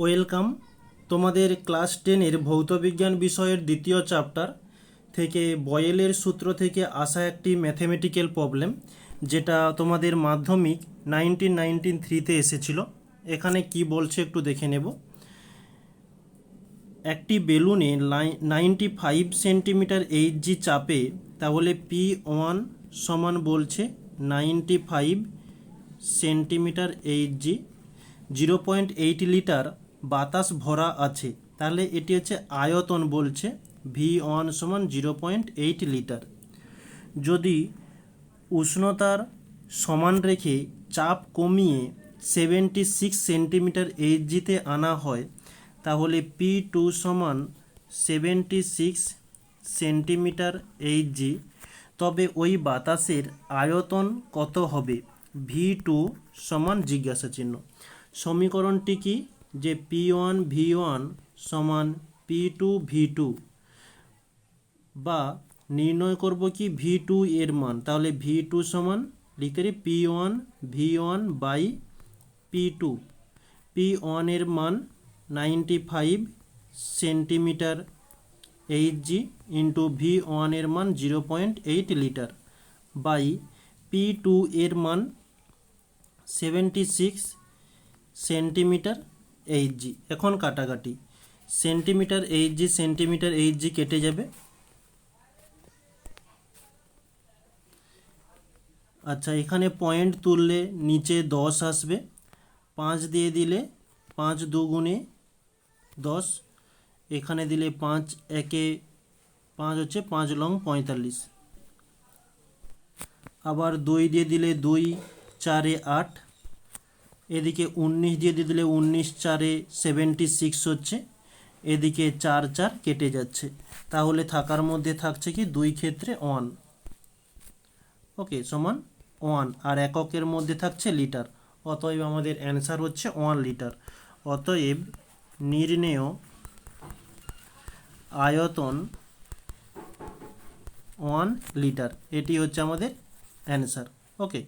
Welcome. তোমাদের class টেনের ভৌতবিজ্ঞান বিষয়ের দ্বিতীয় চ্যাপ্টার থেকে বয়েলের সূত্র থেকে আসা একটি ম্যাথমেটিক্যাল প্রবলেম, যেটা তোমাদের মাধ্যমিক নাইনটিন নাইনটিন থ্রিতে এসেছিল। এখানে কি বলছে একটু দেখে নেব। একটি বেলুনে নাইনটি ফাইভ সেন্টিমিটার এইচজি চাপে, তাহলে পি ওয়ান সমান বলছে ninety five centimetre Hg zero point eight litre বাতাস ভরা আছে। তাহলে এটি হচ্ছে আয়তন বলছে ভি ওয়ান সমান জিরো পয়েন্ট এইট লিটার যদি উষ্ণতার সমান রেখে চাপ কমিয়ে সেভেন্টি সিক্স সেন্টিমিটার এইচজিতে আনা হয়, তাহলে পি টু সমান সেভেন্টি সিক্স সেন্টিমিটার এইচজি তবে ওই বাতাসের আয়তন কত হবে? ভি টু সমান জিজ্ঞাসা চিহ্ন সমীকরণটি কি? যে পি ওয়ান ভি ওয়ান সমান পি টু ভি টু বা নির্ণয় করব কি ভি টু এর মান। তাহলে ভি টু সমান লিখতে পারি P one V one by P two P ওয়ানের মান ninety five centimetre H G into V ওয়ানের মান zero point eight litre by P two এর মান seventy six centimetre H G এখন কাটাকাটি। Centimetre H G centimetre H G কেটে যাবে। আচ্ছা এখানে পয়েন্ট তুললে নিচে দশ আসবে। পাঁচ দিয়ে দিলে পাঁচ দুগুণে দশ। এখানে দিলে পাঁচ একে পাঁচ হচ্ছে পাঁচ লং পঁয়তাল্লিশ। আবার দুই দিয়ে দিলে দুই, চারে আট। এদিকে উনিশ দিয়ে দিয়ে দিলে উনিশ চারে সেভেন্টি সিক্স হচ্ছে, এদিকে চার চার কেটে যাচ্ছে। তাহলে থাকার মধ্যে থাকছে কি? দুই ক্ষেত্রে ওয়ান ওকে, সমান ওয়ান আর এককের মধ্যে থাকছে লিটার অতএব আমাদের অ্যান্সার হচ্ছে ওয়ান লিটার অতএব নির্ণেয় আয়তন ওয়ান লিটার এটি হচ্ছে আমাদের অ্যান্সার ওকে